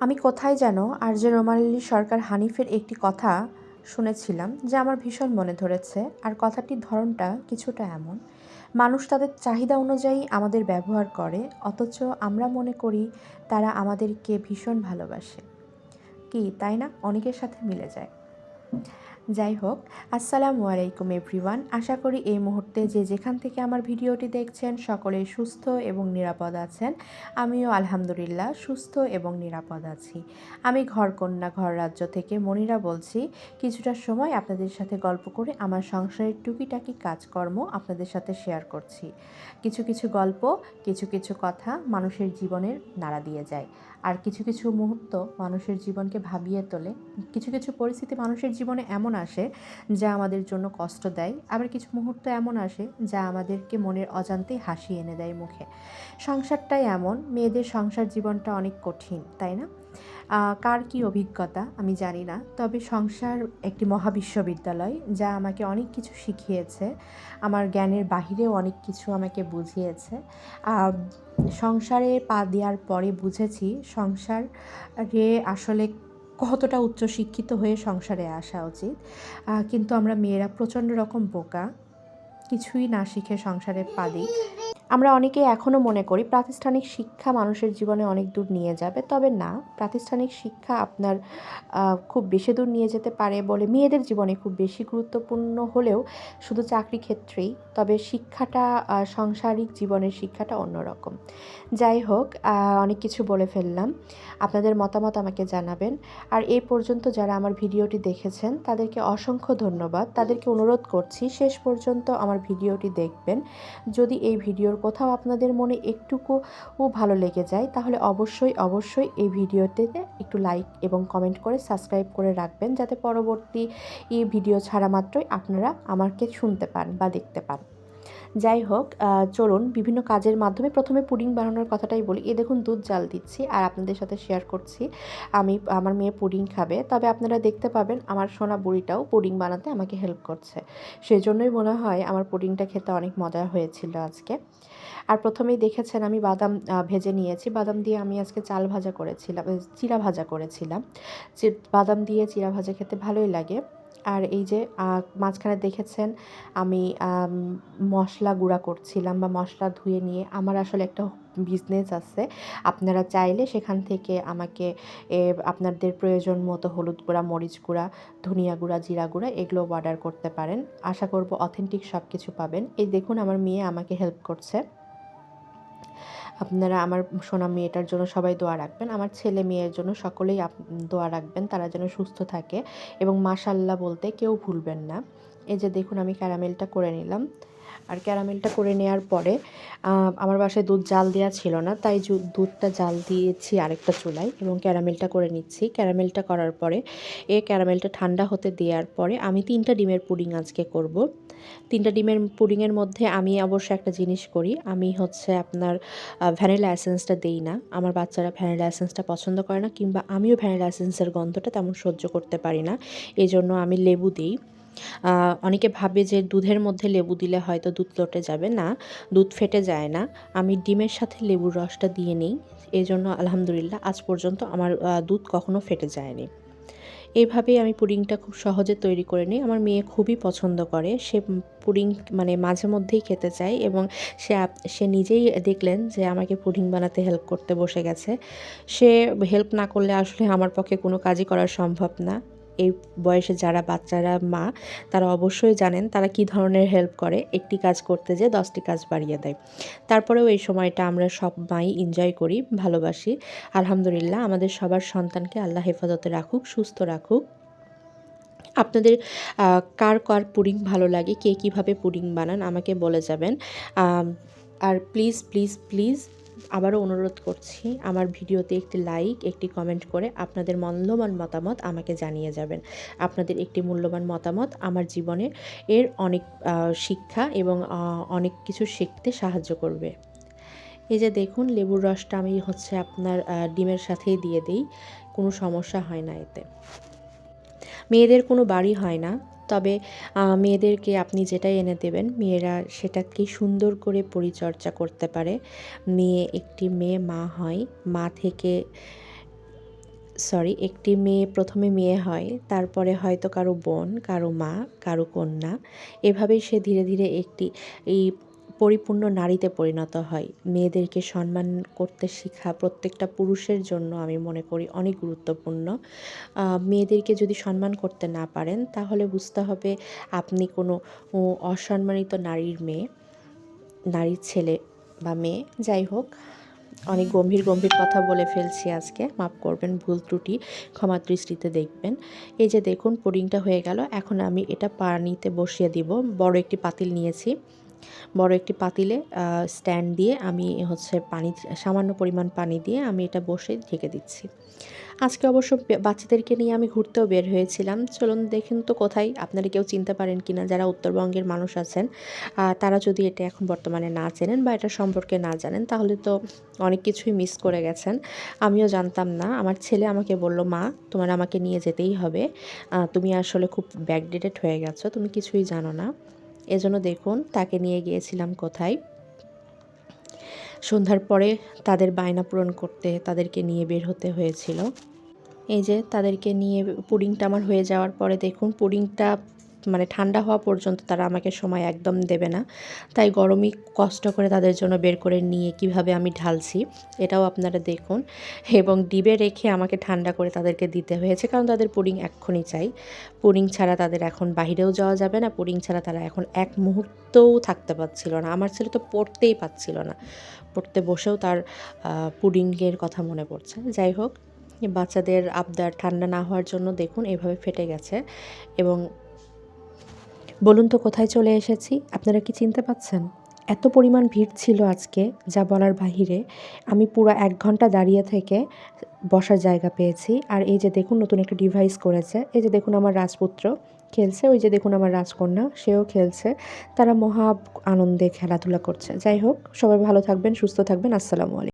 আমি কোথায় যেন আর যে রোমালি সরকার হানিফের একটি কথা শুনেছিলাম যা আমার ভীষণ মনে ধরেছে, আর কথাটির ধরনটা কিছুটা এমন। মানুষ তাদের চাহিদা অনুযায়ী আমাদের ব্যবহার করে, অথচ আমরা মনে করি তারা আমাদেরকে ভীষণ ভালোবাসে। কি, তাই না? অনেকের সাথে মিলে যায়। যাই হোক আসসালামু আলাইকুম এভরিওয়ান। আশা করি এই মুহূর্তে যে যেখান থেকে আমার ভিডিওটি দেখছেন সকলেই সুস্থ এবং নিরাপদ আছেন। আমিও আলহামদুলিল্লাহ সুস্থ এবং নিরাপদ আছি। আমি ঘরকন্যা ঘর রাজ্য থেকে মনিরা বলছি। কিছুটা সময় আপনাদের সাথে গল্প করে আমার সংসারের টুকিটাকি কাজকর্ম আপনাদের সাথে শেয়ার করছি। কিছু কিছু গল্প, কিছু কিছু কথা মানুষের জীবনের নাড়া দিয়ে যায়। আর কিছু কিছু মুহূর্ত মানুষের জীবনকে ভাবিয়ে তোলে। কিছু কিছু পরিস্থিতি মানুষের জীবনে এমন আসে যা আমাদের জন্য কষ্ট দেয়। আবার কিছু মুহূর্ত এমন আসে যা আমাদেরকে মনের অজান্তেই হাসি এনে দেয় মুখে। সংসারটাই এমন। মেয়েদের সংসার জীবনটা অনেক কঠিন, তাই না? কার কি অভিজ্ঞতা আমি জানি না, তবে সংসার একটি মহাবিশ্ববিদ্যালয় যা আমাকে অনেক কিছু শিখিয়েছে, আমার জ্ঞানের বাহিরেও অনেক কিছু আমাকে বুঝিয়েছে। সংসারে পা দেওয়ার পরে বুঝেছি সংসারে আসলে কতটা উচ্চশিক্ষিত হয়ে সংসারে আসা উচিত। কিন্তু আমরা মেয়েরা প্রচণ্ড রকম বোকা, কিছুই না শিখে সংসারে পা দিই। আমরা অনেকে এখনও মনে করি প্রাতিষ্ঠানিক শিক্ষা মানুষের জীবনে অনেক দূর নিয়ে যাবে, তবে না, প্রাতিষ্ঠানিক শিক্ষা আপনার খুব বেশি দূর নিয়ে যেতে পারে বলে মেয়েদের জীবনে খুব বেশি গুরুত্বপূর্ণ হলেও শুধু চাকরি ক্ষেত্রেই, তবে শিক্ষাটা সাংসারিক জীবনের শিক্ষাটা অন্যরকম। যাই হোক অনেক কিছু বলে ফেললাম। আপনাদের মতামত আমাকে জানাবেন। আর এই পর্যন্ত যারা আমার ভিডিওটি দেখেছেন, তাদেরকে অসংখ্য ধন্যবাদ। তাদেরকে অনুরোধ করছি, শেষ পর্যন্ত আমার ভিডিওটি দেখবেন। যদি এই ভিডিওর কোথাও আপনাদের মনে একটুকু ভালো লেগে যায়, তাহলে অবশ্যই অবশ্যই এই ভিডিওটিতে একটু লাইক এবং কমেন্ট করে সাবস্ক্রাইব করে রাখবেন, যাতে পরবর্তী ভিডিও ছাড়া মাত্রই আপনারা আমাকে শুনতে পান বা দেখতে পান। যাই হোক চলুন বিভিন্ন কাজের মাধ্যমে প্রথমে পুডিং বানানোর কথাটাই বলি। এ দেখুন, দুধ জাল দিচ্ছি আর আপনাদের সাথে শেয়ার করছি। আমি, আমার মেয়ে পুডিং খাবে, তবে আপনারা দেখতে পাবেন আমার সোনা বুড়িটাও পুডিং বানাতে আমাকে হেল্প করছে। সেজন্যই মনে হয় আমার পুডিংটা খেতে অনেক মজা হয়েছিল আজকে। আর প্রথমেই দেখেছেন আমি বাদাম ভেজে নিয়েছি। বাদাম দিয়ে আমি আজকে চাল ভাজা করেছিলাম চিরা ভাজা করেছিলাম। বাদাম দিয়ে চিরা ভাজা খেতে ভালোই লাগে। আর এই যে মাঝখানে দেখেছেন আমি মশলা গুঁড়া করছিলাম বা মশলা ধুয়ে নিয়ে। আমার আসলে একটা বিজনেস আছে। আপনারা চাইলে সেখান থেকে আমাকে আপনাদের প্রয়োজন মতো হলুদ গুঁড়া, মরিচ গুঁড়া, ধনিয়া গুঁড়া, জিরা গুঁড়া এগুলো অর্ডার করতে পারেন। আশা করব অথেন্টিক সব কিছু পাবেন। এই দেখুন আমার মেয়ে আমাকে হেল্প করছে। আপনারা আমার সোনা মেয়েটার জন্য সবাই দোয়া রাখবেন, আমার ছেলে মেয়ের জন্য সকলেই দোয়া রাখবেন, তারা যেন সুস্থ থাকে এবং মাশাল্লাহ বলতে কেউ ভুলবেন না। এই যে দেখুন আমি ক্যারামেলটা করে নিলাম। আর ক্যারামেলটা করে নেওয়ার পরে আমার বাসায় দুধ জাল দেওয়া ছিল না, তাই দুধটা জাল দিয়েছি আরেকটা চুলায় এবং ক্যারামেলটা করে নিচ্ছি। ক্যারামেলটা করার পরে, এ ক্যারামেলটা ঠান্ডা হতে দেওয়ার পরে আমি তিনটা ডিমের পুডিং আজকে করব। তিনটা ডিমের পুডিংয়ের মধ্যে আমি অবশ্য একটা জিনিস করি, আমি হচ্ছে আপনার ভ্যানিলা অ্যাসেন্সটা দেই না। আমার বাচ্চারা ভ্যানিলা অ্যাসেন্সটা পছন্দ করে না, কিংবা আমিও ভ্যানিলা অ্যাসেন্সের গন্ধটা তেমন সহ্য করতে পারি না। এই জন্য আমি লেবু দিই। অনেকে ভাবে যে দুধের মধ্যে লেবু দিলে হয়তো দুধ লটে যাবে। না, দুধ ফেটে যায় না। আমি ডিমের সাথে লেবুর রসটা দিয়ে নিই। এই জন্য আলহামদুলিল্লাহ আজ পর্যন্ত আমার দুধ কখনো ফেটে যায়নি। এইভাবেই আমি পুডিংটা খুব সহজে তৈরি করে নিই। আমার মেয়ে খুবই পছন্দ করে। সে পুডিং মানে মাঝে মধ্যেই খেতে চায় এবং সে সে নিজেই দেখলেন যে আমাকে পুডিং বানাতে হেল্প করতে বসে গেছে। সে হেল্প না করলে আসলে আমার পক্ষে কোনো কাজই করা সম্ভব না। এই বয়সে যারা বাচ্চারা মা, তারা অবশ্যই জানেন তারা কি ধরনের হেল্প করে। একটি কাজ করতে যে দশটি কাজ বাড়িয়ে দেয়। তারপরেও এই সময়টা আমরা সব মাই এনজয় করি, ভালোবাসি। আলহামদুলিল্লাহ আমাদের সবার সন্তানকে আল্লাহ হেফাজতে রাখুক, সুস্থ রাখুক। আপনাদের কার কার পুডিং ভালো লাগে, কে কীভাবে পুডিং বানান আমাকে বলে যাবেন। আর প্লিজ প্লিজ প্লিজ আবারও অনুরোধ করছি, আমার ভিডিওতে একটি লাইক, একটি কমেন্ট করে আপনাদের মূল্যবান মতামত আমাকে জানিয়ে যাবেন। আপনাদের একটি মূল্যবান মতামত আমার জীবনে এর অনেক শিক্ষা এবং অনেক কিছু শিখতে সাহায্য করবে। এই যে দেখুন, লেবুর রসটা আমি হচ্ছে আপনার ডিমের সাথেই দিয়ে দিই, কোনো সমস্যা হয় না এতে। মেয়েদের কোনো বাড়ি হয় না। তবে মেয়েদেরকে আপনি যেটাই এনে দেবেন, মেয়েরা সেটাকে সুন্দর করে পরিচর্যা করতে পারে। মেয়ে একটি মেয়ে, মা হয়। মা থেকে, সরি, একটি মেয়ে প্রথমে মেয়ে হয়, তারপরে হয়তো কারও বোন, কারও মা, কারও কন্যা। এভাবেই সে ধীরে ধীরে একটি, এই পরিপূর্ণ নারীতে পরিণত হয়। মেয়েদেরকে সম্মান করতে শেখা প্রত্যেকটা পুরুষের জন্য আমি মনে করি অনেক গুরুত্বপূর্ণ। মেয়েদেরকে যদি সম্মান করতে না পারেন, তাহলে বুঝতে হবে আপনি কোনো অসম্মানিত নারীর মেয়ে, নারীর ছেলে বা মেয়ে। যাই হোক, অনেক গম্ভীর গম্ভীর কথা বলে ফেলছি আজকে। মাফ করবেন, ভুল ত্রুটি, ক্ষমা দৃষ্টিতে দেখবেন। এই যে দেখুন, পুডিংটা হয়ে গেল। এখন আমি এটা পানিতে বসিয়ে দিব। বড় একটি পাতিল নিয়েছি। বড় একটি পাতিলে স্ট্যান্ড দিয়ে আমি হচ্ছে পানি, সামান্য পরিমাণ পানি দিয়ে আমি এটা বসে ঢেকে দিচ্ছি। আজকে অবশ্য বাচ্চাদেরকে নিয়ে আমি ঘুরতেও বের হয়েছিলাম। চলুন দেখুন তো কোথায়, আপনারা কেউ চিনতে পারেন কিনা যারা উত্তরবঙ্গের মানুষ আছেন তারা যদি এটা এখন বর্তমানে না চেনেন বা এটা সম্পর্কে না জানেন, তাহলে তো অনেক কিছুই মিস করে গেছেন। আমিও জানতাম না। আমার ছেলে আমাকে বলল, মা, তোমার আমাকে নিয়ে যেতেই হবে। তুমি আসলে খুব ব্যাকডেটেড হয়ে গেছো, তুমি কিছুই জানো না। এজন্য দেখুন, তাকে নিয়ে গিয়েছিলাম কোথায়। সন্ধ্যার পরে তাদের বায়না পূরণ করতে তাদেরকে নিয়ে বের হতে হয়েছিল। এই যে তাদেরকে নিয়ে পুডিংটা আমার হয়ে যাওয়ার পরে দেখুন, পুডিংটা মানে ঠান্ডা হওয়া পর্যন্ত তারা আমাকে সময় একদম দেবে না। তাই গরমই কষ্ট করে তাদের জন্য বের করে নিয়ে কীভাবে আমি ঢালছি, এটাও আপনারা দেখুন। এবং ডিবে রেখে আমাকে ঠান্ডা করে তাদেরকে দিতে হয়েছে, কারণ তাদের পুডিং এক্ষুনি চাই। পুডিং ছাড়া তাদের এখন বাইরেও যাওয়া যাবে না, পুডিং ছাড়া তারা এখন এক মুহূর্তও থাকতে পারছিল না। আমার ছেলে তো পড়তেই পাচ্ছিল না। পড়তে বসেও তার পুডিংয়ের কথা মনে পড়ছে। যাই হোক, বাচ্চাদের আবদার ঠান্ডা না হওয়ার জন্য দেখুন এভাবে ফেটে গেছে। এবং বলুন তো, কোথায় চলে এসেছি? আপনারা কি চিনতে পাচ্ছেন? এত পরিমাণ ভিড় ছিল আজকে, যা বলার বাহিরে। আমি পুরো এক ঘণ্টা দাঁড়িয়ে থেকে বসার জায়গা পেয়েছি। আর এই যে দেখুন, নতুন একটা ডিভাইস করেছে। এই যে দেখুন, আমার রাজপুত্র খেলছে। ওই যে দেখুন, আমার রাজকন্যা, সেও খেলছে। তারা মহা আনন্দে খেলাধুলা করছে। যাই হোক, সবাই ভালো থাকবেন, সুস্থ থাকবেন। আসসালামু আলাইকুম।